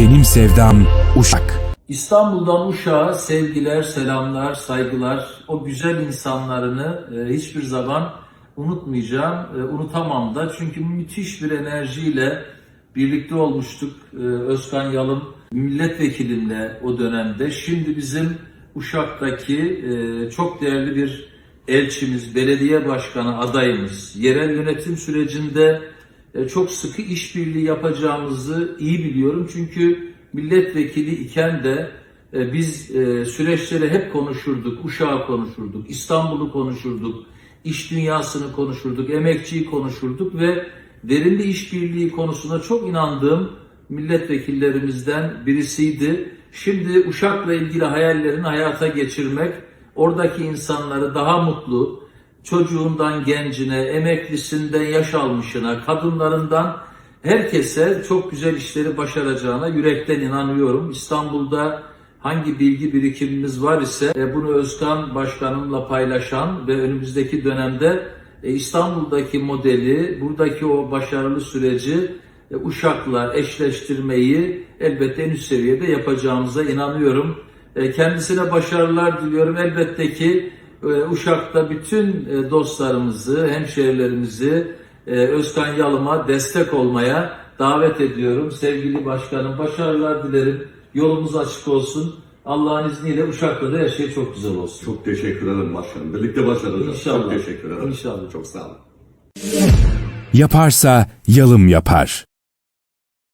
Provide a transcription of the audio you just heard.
Benim sevdam Uşak. İstanbul'dan Uşak'a sevgiler, selamlar, saygılar. O güzel insanlarını e, hiçbir zaman unutmayacağım, e, unutamam da. Çünkü müthiş bir enerjiyle birlikte olmuştuk e, Özkan Yalım milletvekilimle o dönemde. Şimdi bizim Uşak'taki çok değerli bir elçimiz, belediye başkanı adayımız, yerel yönetim sürecinde çok sıkı işbirliği yapacağımızı iyi biliyorum. Çünkü milletvekili iken de e, biz e, süreçleri hep konuşurduk, Uşak'ı konuşurduk, İstanbul'u konuşurduk, iş dünyasını konuşurduk, emekçiyi konuşurduk ve verimli işbirliği konusuna çok inandığım milletvekillerimizden birisiydi. Şimdi Uşak'la ilgili hayallerini hayata geçirmek, oradaki insanları daha mutlu, çocuğundan gencine, emeklisinden yaş almışına, kadınlarından herkese çok güzel işleri başaracağına yürekten inanıyorum. İstanbul'da hangi bilgi birikimimiz var ise e, bunu Özkan Başkanımla paylaşan ve önümüzdeki dönemde e, İstanbul'daki modeli, buradaki o başarılı süreci e, Uşak'la eşleştirmeyi elbette en üst seviyede yapacağımıza inanıyorum. Kendisine başarılar diliyorum. Elbette ki Uşak'ta bütün e, dostlarımızı, hemşehrilerimizi e, Özkan Yalım'a destek olmaya davet ediyorum. Sevgili başkanım başarılar dilerim. Yolumuz açık olsun. Allah'ın izniyle Uşak'ta da her şey çok güzel olsun. Çok teşekkür ederim başkanım. Birlikte başaracağız. İnşallah. Çok teşekkür ederim. İnşallah. Çok sağ olun. Yaparsa yalım yapar.